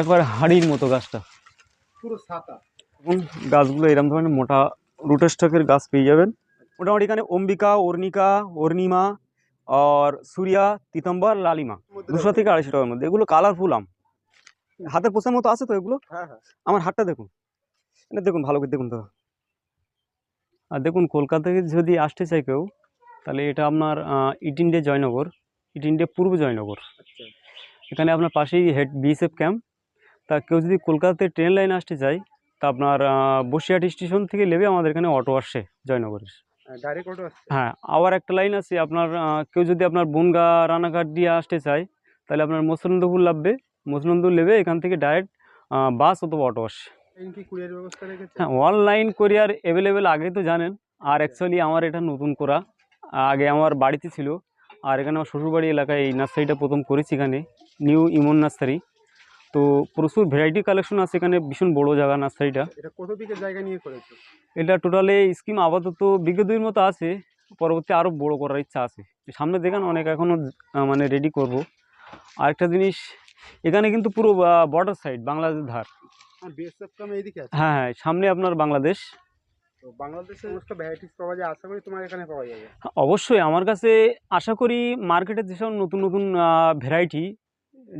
একবার হাড়ির মতো গাছটা। পুরো সাতা গাছগুলো এরকম ধরনের মোটা রুটের স্টকের গাছ পেয়ে যাবেন। মোটামুটি এখানে অম্বিকা অর্ণিকা অর্ণিমা আর সুরিয়া তিতম্বর লালিমা। দুশো থেকে আড়াইশো টাকার মধ্যে। এগুলো কালারফুল আম। হাতের পোষার মতো আছে তো এগুলো? হ্যাঁ হ্যাঁ। আমার হাতটা দেখুন। এটা দেখুন ভালো করে দেখুন তো। আর দেখুন কলকাতা থেকে যদি আসতে চাই কেউ তাহলে এটা আপনার ইট ইন্ডিয়া জয়নগর। ইট ইন্ডিয়া পূর্ব জয়নগর। আচ্ছা। এখানে আপনার পাশেই হেড বিএসএফ ক্যাম্প তা কেউ যদি কলকাতাতে ট্রেন লাইন আসতে চায় তা আপনার বসিরহাট স্টেশন থেকে নেবে আমাদের এখানে অটো আসে জয়নগরের। ডাইরেক্ট অটো আসছে? হ্যাঁ আবার একটা লাইন আছে আপনার কেউ যদি আপনার বনগা রানাঘাট দিয়ে আসতে চায় তাহলে আপনার মসলন্দপুর লাভবে মসলন্দপুর নেবে এখান থেকে ডাইরেক্ট বাস অথবা অটো আসে। হ্যাঁ অনলাইন কোরিয়ার অ্যাভেলেবেল আগে তো জানেন আর অ্যাকচুয়ালি আমার এটা নতুন করা। আগে আমার বাড়িতে ছিল আর এখানে আমার শ্বশুরবাড়ি এলাকায় এই নার্সারিটা প্রথম করেছি এখানে নিউ ইমন নার্সারি। তো প্রচুর ভ্যারাইটি কালেকশন আছে এখানে ভীষণ বড় জায়গা নার্সারিটা এটা কত বিঘে জায়গা নিয়ে করেছ? এটা টোটালে স্কিম আপাতত বিঘে দুইয়ের মতো আছে পরবর্তী আরও বড় করার ইচ্ছা আছে। সামনে দেখেন অনেক এখনও মানে রেডি করব। আরেকটা জিনিস এখানে কিন্তু পুরো বর্ডার সাইড বাংলাদেশ ধার। হ্যাঁ হ্যাঁ সামনে আপনার বাংলাদেশ। তো বাংলাদেশের সমস্ত ভ্যারাইটিস পাওয়া যায় আশা করি তোমার এখানে পাওয়া যাবে। অবশ্যই আমার কাছে আশা করি মার্কেটে যেসব নতুন নতুন ভ্যারাইটি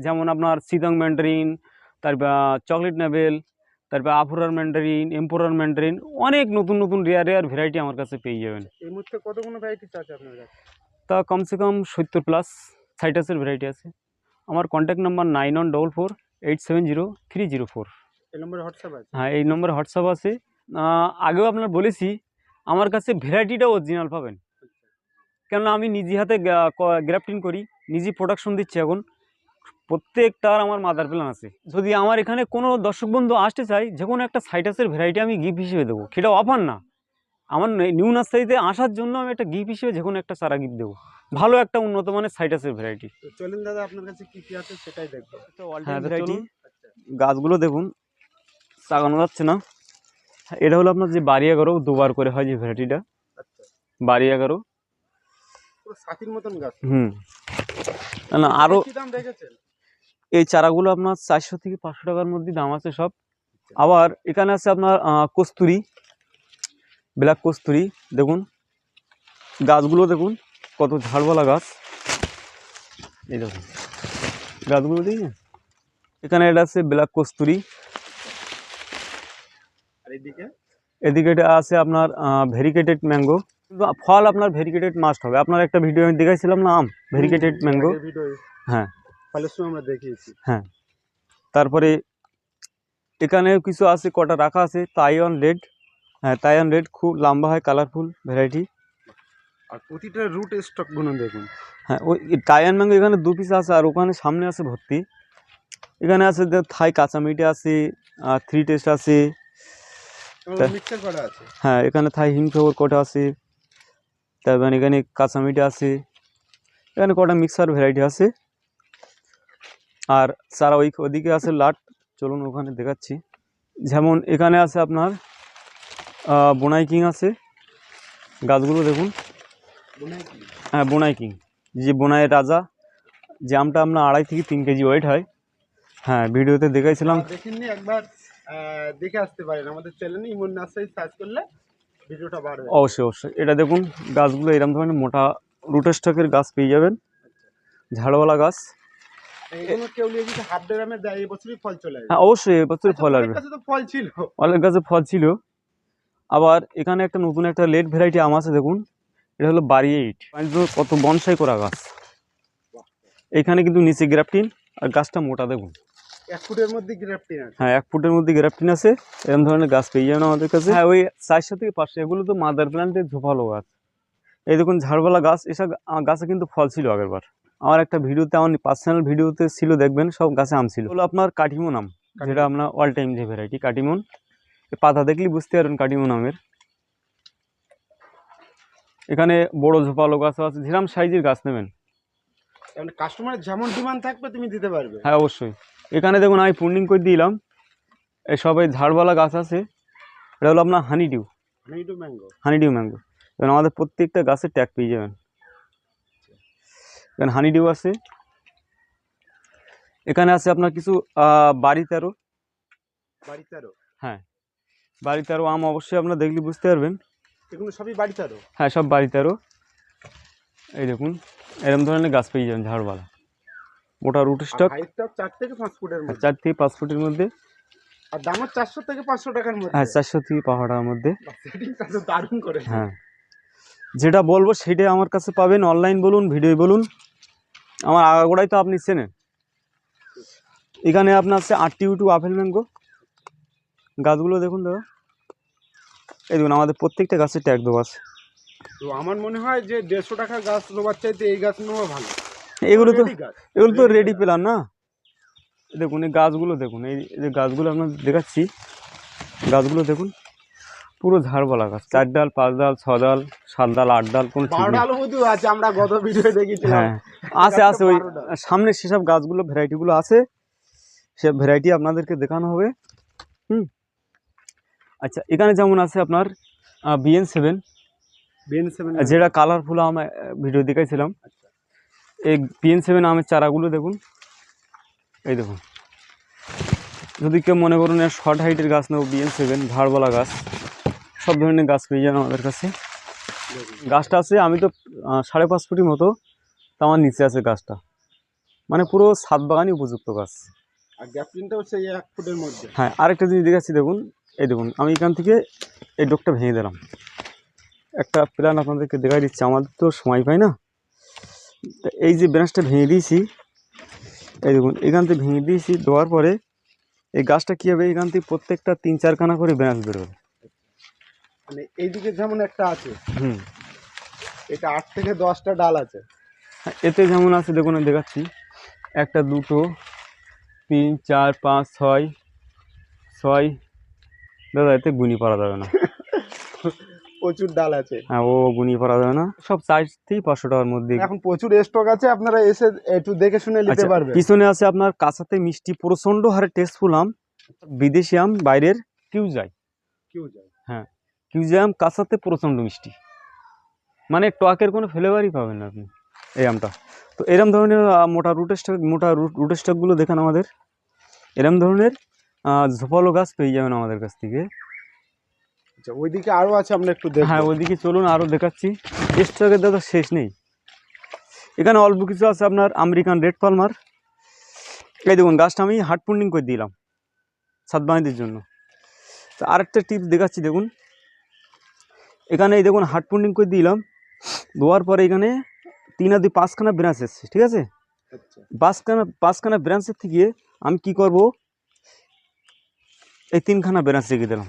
যেমন আপনার সিদং ম্যান্ডারিন তারপর চকলেট নেভেল তারপর আফুরার ম্যান্ডারিন এম্পোরার ম্যান্ডারিন অনেক নতুন নতুন রেয়ার রেয়ার ভ্যারাইটি আমার কাছে পেয়ে যাবেন। এই মুহূর্তে কতগুলো ভ্যারাইটিস আছে আপনার কাছে? তা কমসে কম সত্তর প্লাস সাইটাসের ভ্যারাইটি আছে। আমার contact number nine one double four eight seven zero three zero four এই নম্বরে হোয়াটসঅ্যাপ আছে? হ্যাঁ এই নম্বরে হোয়াটসঅ্যাপ আছে। আগেও আপনার বলেছি আমার কাছে ভ্যারাইটিটা অরিজিনাল পাবেন। কেননা আমি নিজে হাতে গ্রাফটিং করি নিজে প্রোডাকশন দিচ্ছি এখন। প্রত্যেকটার আমার মাদার প্ল্যান আছে। যদি আমার এখানে কোনো দর্শক বন্ধু আসতে চাই যে কোনো একটা সাইটাসের ভ্যারাইটি আমি গিফট হিসেবে দেবো। সেটা অফার না। আমার নিউ নার্সারিতে আসার জন্য আমি একটা গিফট হিসেবে যে কোনো একটা চারা গিফট দেবো। ভালো একটা উন্নত মানের সাইটাসের ভ্যারাইটি তো চলুন দাদা আপনার কাছে কি কি আছে সেটাই দেখব। হ্যাঁ ভ্যারাইটি আচ্ছা গাছগুলো দেখুন। লাগানো যাচ্ছে না। এটা হলো আপনার যে বাড়ি এগারো দুবার করে হয় যে ভ্যারাইটিটা আচ্ছা। বাড়ি এগারো সাথীর মতন গাছ। হুম। না, আরও এই চারাগুলো আপনার চারশো থেকে পাঁচশো টাকার মধ্যে দাম আছে সব। আবার এখানে আছে আপনার কস্তুরি ব্ল্যাক কস্তুরি দেখুন। গাছগুলো দেখুন কত ঝাড়ওয়ালা গাছ। এই দেখুন গাছগুলো দেখি এখানে এটা আছে ব্ল্যাক কস্তুরি। এদিকে? এটা আছে আপনার ভেরিকেটেড ম্যাঙ্গো। ফল আপনার ভেরিকেটেড মাস্ট হবে। আপনার একটা ভিডিও আমি দেখাইছিলাম না আম? ভেরিকেটেড ম্যাঙ্গো ভিডিও হ্যাঁ। আমরা দেখিয়েছি। হ্যাঁ। তারপরে এখানেও কিছু আছে কটা রাখা আছে। তাইওয়ান রেড হ্যাঁ তাইওয়ান রেড খুব লম্বা হয় কালারফুল ভ্যারাইটি আর প্রতিটা রুট স্টকগুলো দেখুন। হ্যাঁ ওই তাইওয়ান ম্যাঙ্গো এখানে দু পিস আছে আর ওখানে সামনে আছে ভর্তি। এখানে আছে যে থাই কাঁচা মিটে আছে থ্রি টেস্ট আছে। হ্যাঁ এখানে থাই হিমফেবর কটা আছে। তারপর এখানে কাঁচা মিটে আছে, এখানে কটা মিক্সার ভ্যারাইটি আছে। আর সারা ওই ওদিকে আছে লাট, চলুন ওখানে দেখাচ্ছি। যেমন এখানে আছে আপনার বোনাই কিং আছে। গাছগুলো দেখুন। হয়, বোনাই কিং। যে বোনাইয়ের রাজা, যে আমটা আপনার আড়াই থেকে তিন কেজি ওয়েট হয়। হ্যাঁ ভিডিওতে দেখাইছিলাম। আর দেখেননি একবার দেখে আসতে পারেন। আমাদের চ্যানেলে ইমন নার্সারি সার্চ করলে অবশ্যই অবশ্যই। এটা দেখুন গাছগুলো এরকম ধরনের মোটা রুটের স্টকের গাছ পেয়ে যাবেন। ঝাড়ওয়ালা গাছ। হ্যাঁ অবশ্যই এবছর আচ্ছা, ফল আসবে। ফল ছিল। অনেক গাছে ফল ছিল। আবার এখানে একটা নতুন একটা লেট ভ্যারাইটি আম আছে দেখুন। এটা হলো বাড়ি এইট কত বনসাই করা গাছ। এখানে কিন্তু নিচে গ্রাফটিন আর গাছটা মোটা দেখুন। এক ফুটের মধ্যে গ্রাফটিং আছে। হ্যাঁ এক ফুটের মধ্যে গ্রাফটিন আছে। এরকম ধরনের গাছ পেয়ে যাবেন আমাদের কাছে। হ্যাঁ ওই চারশো থেকে পাঁচশো এগুলো তো মাদার প্ল্যান্টের ঝোপালো গাছ। এই দেখুন ঝাড়বালা গাছ এসব গাছে কিন্তু ফল ছিল আগের বার আমার একটা ভিডিওতে আমার পার্সোনাল ভিডিওতে ছিল দেখবেন সব গাছে আম ছিল। হলো আপনার কাটিমন আম যেটা আপনার অল টাইম যে ভ্যারাইটি কাটিমন। পাতা দেখলেই বুঝতে পারবেন কাটিমন আমের। এখানে বড় ঝোপালো গাছ আছে। যেরকম সাইজের গাছ নেবেন। কাস্টমারের যেমন ডিমান্ড থাকবে তুমি দিতে পারবে। হ্যাঁ অবশ্যই। এখানে দেখুন আমি পুন্ডিং করে দিলাম। এই সবাই ঝাড়ওয়ালা গাছ আছে। এটা হলো আপনার honeydew honey mango honeydew mango এবং আমাদের প্রত্যেকটা গাছের ট্যাগ পেয়ে যাবেন। এখানে হানি ডিউ আছে। এখানে আছে আপনার কিছু বাড়ি তেরো বাড়ি তেরো হ্যাঁ। বাড়ি তেরো আম অবশ্যই আপনার দেখলে বুঝতে পারবেন। এগুলো সবই বাড়িতে আরও হ্যাঁ সব বাড়ি তেরো এই দেখুন এরকম ধরনের গাছ পেয়ে যাবেন ঝাড়বালা মোটা রুট স্টক হাইটটা চার থেকে পাঁচ ফুটের মধ্যে। চার থেকে পাঁচ ফুটের মধ্যে। আর দামও চারশো থেকে পাঁচশো টাকার মধ্যে। হ্যাঁ চারশো থেকে পাহাড়ার মধ্যে। সেটিংটা তো দারুণ করে হ্যাঁ। যেটা বলব সেটাই আমার কাছে পাবেন। অনলাইন বলুন ভিডিও বলুন। আমার আগাগোড়াই তো আপনি চেনেন। এখানে আপনার আছে আটটি টু আপেল ম্যাঙ্গো গাছগুলো দেখুন দাদা। এই দেখুন আমাদের প্রত্যেকটা গাছের ট্যাগ দেওয়া আছে। তো আমার মনে হয় যে দেড়শো টাকা গাছ নেওয়ার চাইতে এই গাছ নেওয়া ভালো। এগুলো তো এগুলো তো রেডি। পেলাম না। দেখুন এই গাছগুলো দেখুন এই যে গাছগুলো আপনার দেখাচ্ছি গাছগুলো দেখুন পুরো ঝাড়বালা গাছ। চার ডাল পাঁচ ডাল ছ ডাল সাত ডাল আট ডাল কোনো আছে আমরা গত ভিডিও দেখেছিলাম। হ্যাঁ আছে আছে ওই সামনে সেসব গাছগুলো ভ্যারাইটিগুলো আছে। সে ভ্যারাইটি আপনাদেরকে দেখানো হবে। হুম। আচ্ছা এখানে যেমন আছে আপনার বিএন সেভেন বেন সেভেন যেটা কালারফুল আম ভিডিও দেখাইছিলাম। আচ্ছা। এই বিএন সেভেন আমের চারাগুলো দেখুন। এই দেখুন। যদি কেউ মনে করুন শর্ট হাইটের গাছ নেব বিএন সেভেন ঝাড়বালা গাছ সব ধরনের গাছ পেয়ে যান আমাদের কাছে। গাছটা আছে আমি তো সাড়ে পাঁচ ফুটের মতো তা আমার নিচে আছে গাছটা। মানে পুরো সাত বাগানই উপযুক্ত গাছ। আর গ্যাপলিনটাও সেই এক ফুটের মধ্যে। হ্যাঁ আরেকটা জিনিস দেখাচ্ছি দেখুন। এই দেখুন আমি এখান থেকে এই ডোকটা ভেঙে দিলাম। একটা প্ল্যান আপনাদেরকে দেখাই দিচ্ছি। আমাদের তো সময় পাই না। এই যে ব্রাঞ্চটা ভেঙে দিয়েছি এই দেখুন এখান থেকে ভেঙে দিয়েছি দেওয়ার পরে এই গাছটা কী হবে? এখান থেকে প্রত্যেকটা তিন চারখানা করে ব্রাঞ্চ বেরোবে মানে এইদিকে যেমন একটা আছে হুম। এটা আট থেকে দশটা ডাল আছে। হ্যাঁ, এতে যেমন আছে দেখুন আমি দেখাচ্ছি। একটা দুটো তিন চার পাঁচ ছয় ছয় দাদা এতে গুনি পারা যাবে না। প্রচুর ডাল আছে। হ্যাঁ ও গুনি পারা যাবে না। সব চার থেকে পাঁচশো টাকার মধ্যে এখন প্রচুর স্টক আছে আপনারা এসে একটু দেখে শুনে নিতে আচ্ছা, পারবেন। পিছনে আছে আপনার কাঁচাতে মিষ্টি প্রচণ্ড হারে টেস্টফুল আম বিদেশি আম বাইরের কিউ যায় কেউ যায় কিউজে আম কাঁচাতে প্রচণ্ড মিষ্টি। মানে টকের কোনো ফ্লেভারই পাবেন না আপনি এই আমটা। তো এরম ধরনের মোটা রুটের স্টক মোটা রুটের স্টকগুলো দেখেন আমাদের। এরম ধরনের ঝোপালো গাছ পেয়ে যাবেন আমাদের কাছ থেকে। আচ্ছা ওইদিকে আরও আছে আমরা একটু দেখব। হ্যাঁ ওইদিকে চলুন আরও দেখাচ্ছি। স্টকের দাদা শেষ নেই। এখানে অল্প কিছু আছে আপনার আমেরিকান রেড পালমার। এই দেখুন গাছটা আমি হার্ড পুন্ডিং করে দিলাম বাঁধের জন্য। তো আরেকটা টিপস দেখাচ্ছি দেখুন। এখানে এই দেখুন হার্ড পুন্ডিং করে দিলাম। দেওয়ার পরে এখানে তিন আদি পাঁচখানা ব্রাঞ্চ এসছে ঠিক আছে? আচ্ছা। পাঁচখানা পাঁচখানা ব্রাঞ্চের থেকে আমি কি করব? এই তিনখানা ব্রাঞ্চ রেখে দিলাম।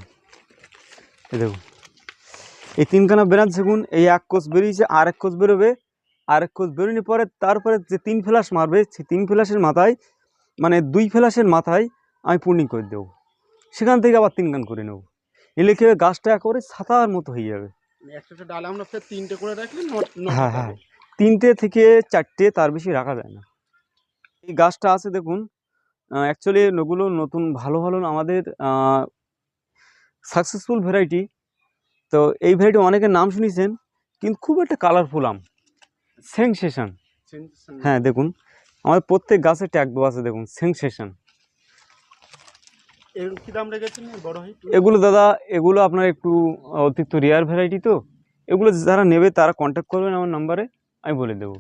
এই দেখুন। এই তিনখানা ব্রাঞ্চ দেখুন এই এক কোষ বেরিয়েছে আর এক কোষ বেরোবে আর এক কোষ বেরোনি পরে তারপরে যে তিন ফ্ল্যাশ মারবে সেই তিন ফ্ল্যাশের মাথায় মানে দুই ফ্ল্যাশের মাথায় আমি পূর্ণিং করে দেবো। সেখান থেকে আবার তিন গান করে নেব। এলে কি গাছটা একেবারে ছাতার মতো হয়ে যাবে। মানে আমরা তিনটে করে নট হ্যাঁ। হ্যাঁ তিনটে থেকে চারটে তার বেশি রাখা যায় না। এই গাছটা আছে দেখুন অ্যাকচুয়ালি ওগুলো নতুন ভালো ভালো আমাদের সাকসেসফুল ভ্যারাইটি তো এই ভ্যারাইটি অনেকের নাম শুনেছেন কিন্তু খুব একটা কালারফুল আম। সেনসেশন হ্যাঁ দেখুন আমাদের প্রত্যেক গাছে ট্যাগ দেওয়া আছে দেখুন হাইট এগুলো দাদা এগুলো আপনার একটু অতিরিক্ত রেয়ার ভ্যারাইটি তো। এগুলো যারা নেবে তারা কন্ট্যাক্ট করবেন আমার নাম্বারে আমি বলে দেবো।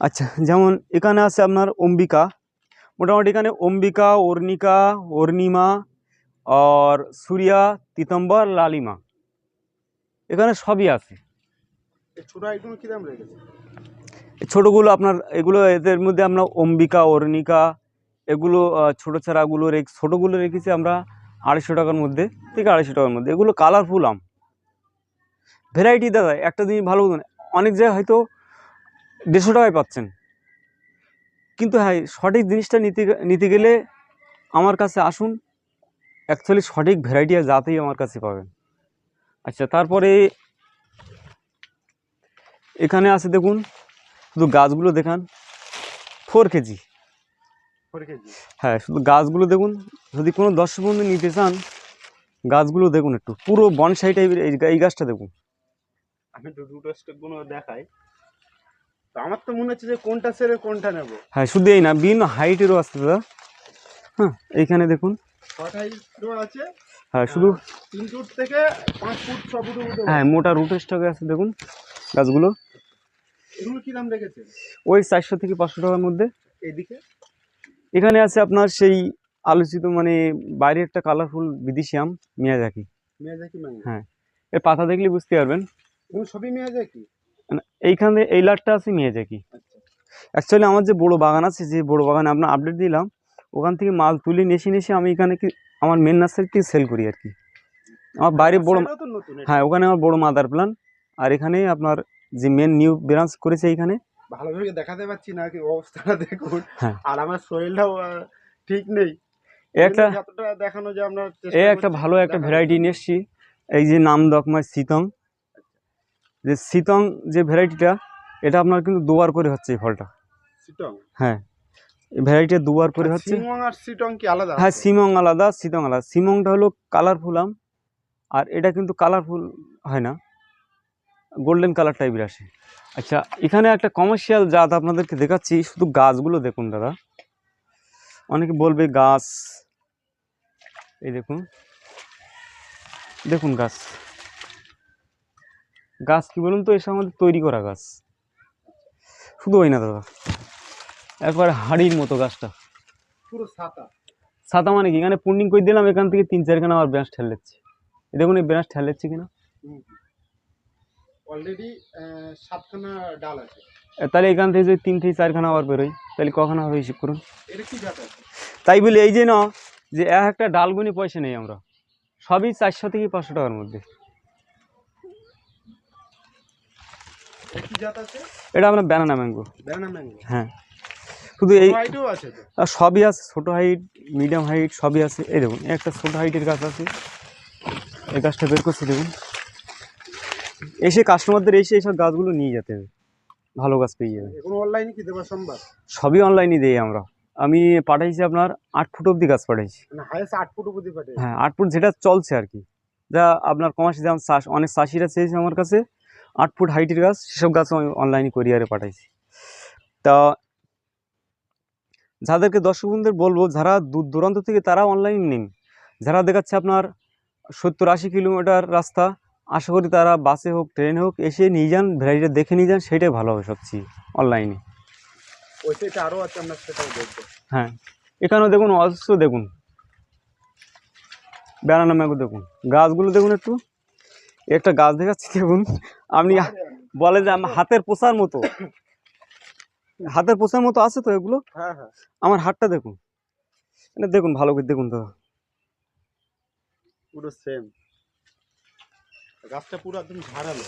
আচ্ছা যেমন এখানে আছে আপনার অম্বিকা। মোটামুটি এখানে অম্বিকা অর্ণিকা অর্ণিমা আর সুরিয়া তিতম্বর লালিমা। এখানে সবই আছে। ছোটোগুলো আপনার এগুলো এদের মধ্যে আমরা অম্বিকা অর্ণিকা এগুলো ছোটো চারাগুলো রেখ ছোটোগুলো রেখেছি আমরা আড়াইশো টাকার মধ্যে থেকে আড়াইশো টাকার মধ্যে। এগুলো কালারফুল আম। ভ্যারাইটি দাদা একটা জিনিস ভালো অনেক জায়গায় হয়তো দেড়শো টাকায় পাচ্ছেন। কিন্তু হ্যাঁ সঠিক জিনিসটা নিতে নিতে গেলে আমার কাছে আসুন। অ্যাকচুয়ালি সঠিক ভ্যারাইটি আর জাতেই আমার কাছে পাবেন। আচ্ছা তারপরে এখানে আছে দেখুন শুধু গাছগুলো দেখান। ফোর কেজি ফোর কেজি হ্যাঁ শুধু গাছগুলো দেখুন যদি কোনো দর্শক বন্ধু নিতে চান গাছগুলো দেখুন একটু। পুরো বনসাই টাইপের এই এই গাছটা দেখুন। আমি দুটো দেখাই। তো আমার তো মনে হচ্ছে যে কোনটা সেরে কোনটা নেব। হ্যাঁ শুধু এই না বিভিন্ন হাইটেরও আসছে দাদা। হ্যাঁ এইখানে দেখুন। আছে। হ্যাঁ শুধু তিন ফুট থেকে পাঁচ ফুট ছ মধ্যে হ্যাঁ মোটা রুট স্টকে আছে দেখুন গাছগুলো। এগুলো কি দাম রেখেছে ওই চারশো থেকে পাঁচশো টাকার মধ্যে। এইদিকে? এখানে আছে আপনার সেই আলোচিত মানে বাইরে একটা কালারফুল বিদেশি আম মিয়াজাকি। মেয়াজাকি হ্যাঁ এর পাতা দেখলে বুঝতে পারবেন। সবই মেয়াজাকি? মানে এইখানে এই লাটটা আছে মিয়াজাকি অ্যাকচুয়ালি আমার যে বড় বাগান আছে যে বড় বাগানে আপনার আপডেট দিলাম ওখান থেকে মাল তুলে নেশে নেশে আমি এখানে কি আমার মেন নার্সারি থেকে সেল করি আর কি। আমার বাইরে বড়। হ্যাঁ ওখানে আমার বড় মাদার প্ল্যান আর এখানে আপনার যে মেন নিউ ব্রাঞ্চ করেছে এইখানে। ভালোভাবে দেখাতে পাচ্ছি না কি অবস্থাটা দেখুন। হ্যাঁ। আর আমার শরীরটাও ঠিক নেই। একটা দেখানো যে আমরা এ একটা ভালো একটা ভ্যারাইটি নিয়ে এসছি। এই যে নাম দকমায় সিতং যে শীতং যে ভ্যারাইটিটা এটা আপনার কিন্তু দুবার করে হচ্ছে এই ফলটা। সিটং হ্যাঁ এই ভ্যারাইটিটা দুবার করে হচ্ছে। সিমং আর সিটং কি আলাদা? হ্যাঁ? সিমং আলাদা সিতং আলাদা। সিমংটা হলো কালারফুল আম আর এটা কিন্তু কালারফুল হয় না। গোল্ডেন কালার টাইপের আসে। আচ্ছা এখানে একটা কমার্শিয়াল জাত আপনাদেরকে দেখাচ্ছি শুধু গাছগুলো দেখুন দাদা। অনেকে বলবে গাছ এই দেখুন। দেখুন গাছ। গাছ কি বলুন তো? এসব আমাদের তৈরি করা গাছ। শুধু ওই না দাদা। একবার হাড়ির মতো গাছটা। পুরো সাতা। ছাতা মানে কি? এখানে পুন্ডিং করে দিলাম এখান থেকে তিন চারখানা আবার ব্রাঞ্চ ঠেলেছি দেখুন এই ব্রাঞ্চ ঠেলেছি কিনা? অলরেডি সাতখানা ডাল আছে। তাহলে এখান থেকে যদি তিন থেকে চারখানা আবার বেরোয় তাহলে কখানা হবে হিসেব করুন? এটা কি জাত আছে তাই বলে এই যে না যে এক একটা ডালগুনি পয়সা নেই আমরা। সবই চারশো থেকে পাঁচশো টাকার মধ্যে। কি জাত আছে? এটা আপনার ব্যানানা ম্যাঙ্গো ব্যানানা ম্যাঙ্গো হ্যাঁ। শুধু এই আছে সবই আছে ছোটো হাইট মিডিয়াম হাইট সবই আছে। এই দেখুন একটা ছোটো হাইটের গাছ আছে। এই গাছটা বের করছি দেখুন। এসে কাস্টমারদের এসে এইসব গাছগুলো নিয়ে যেতে হবে। ভালো গাছ পেয়ে যাবে। এখন অনলাইনে কি দেওয়া সম্ভব? সবই অনলাইনে দিই আমরা। আমি পাঠাইছি আপনার আট ফুট অবধি গাছ পাঠাইছি। আট ফুট অবধি হ্যাঁ আট ফুট যেটা চলছে আর কি। যা আপনার কমার্শি যেমন চাষ অনেক চাষিরা চেয়েছে আমার কাছে আট ফুট হাইটের গাছ সেসব গাছ আমি অনলাইনে কোরিয়ারে পাঠাইছি। তা যাদেরকে দর্শক বন্ধুদের বলব যারা দূর দূরান্ত থেকে তারা অনলাইন নিন। যারা দেখাচ্ছে আপনার সত্তর আশি কিলোমিটার রাস্তা আশা করি তারা বাসে হোক ট্রেনে হোক এসে নিয়ে যান ভ্যারাইটিটা দেখে নিয়ে যান সেটাই ভালো হবে সবচেয়ে অনলাইনে আরও আছে আমরা সেটাও দেখব। হ্যাঁ এখানেও দেখুন অজস্র দেখুন। বেড়ানো ম্যাগো দেখুন। গাছগুলো দেখুন একটু। একটা গাছ দেখাচ্ছি দেখুন আপনি বলে যে আমার হাতের পোষার মতো। হাতের পোষার মতো আছে তো এগুলো? হ্যাঁ হ্যাঁ। আমার হাতটা দেখুন। দেখুন ভালো করে দেখুন তো। পুরো সেম গাছটা পুরো একদম ঝাড়ালো।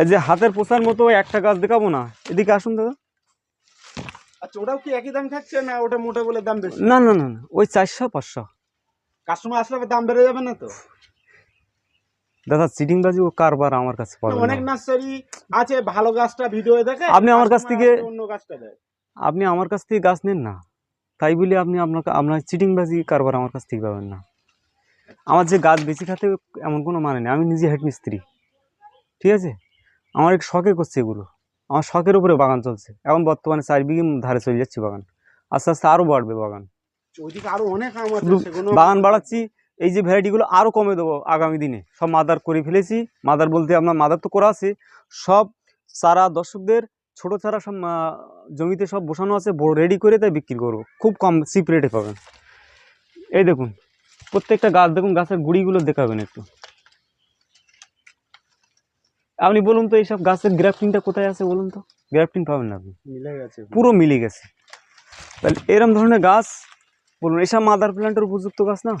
এই যে হাতের পোষার মতো একটা গাছ দেখাবো না। এদিকে আসুন দাদা। আচ্ছা ওটাও কি একই দাম থাকছে না ওটা মোটা বলে দাম বেশি? না না না ওই চারশো পাঁচশো। কাস্টমার আসলে দাম বেড়ে যাবে না তো? দাদা চিটিংবাজি ও কারবার আমার কাছে পাবেন অনেক নার্সারি আছে ভালো গাছটা ভিডিও দেখে আপনি আমার কাছ থেকে- অন্য গাছটা দেয়। আপনি আমার কাছ থেকে গাছ নেন না। তাই বলে আপনি আপনাকে আপনার চিটিংবাজি কারবার আমার কাছ থেকে পাবেন না। আমার যে গাছ বেশি খাতে এমন কোনো মানে নেই। আমি নিজে হেড মিস্ত্রি ঠিক আছে? আমার এক শখে করছে এগুলো। আমার শখের উপরে বাগান চলছে। এখন বর্তমানে চার বিঘে ধারে চলে যাচ্ছে বাগান। আস্তে আস্তে আরও বাড়বে বাগান। বাগান বাড়াচ্ছি এই যে ভ্যারাইটিগুলো আরও কমে দেবো আগামী দিনে। সব মাদার করে ফেলেছি। মাদার বলতে আপনার মাদার তো করা আছে। সব চারা দর্শকদের ছোট চারা সব জমিতে সব বসানো আছে বড় রেডি করে তাই বিক্রি করব। খুব কম চিপ রেটে পাবেন। এই দেখুন প্রত্যেকটা গাছ দেখুন গাছের গুঁড়িগুলো দেখাবেন একটু। আপনি বলুন তো এইসব গাছের গ্রাফটিংটা কোথায় আছে বলুন তো? গ্রাফটিং পাবেন না আপনি। মিলে গেছে। পুরো মিলে গেছে। তাহলে এরম ধরনের গাছ বলুন এসব মাদার প্ল্যান্টের উপযুক্ত গাছ না?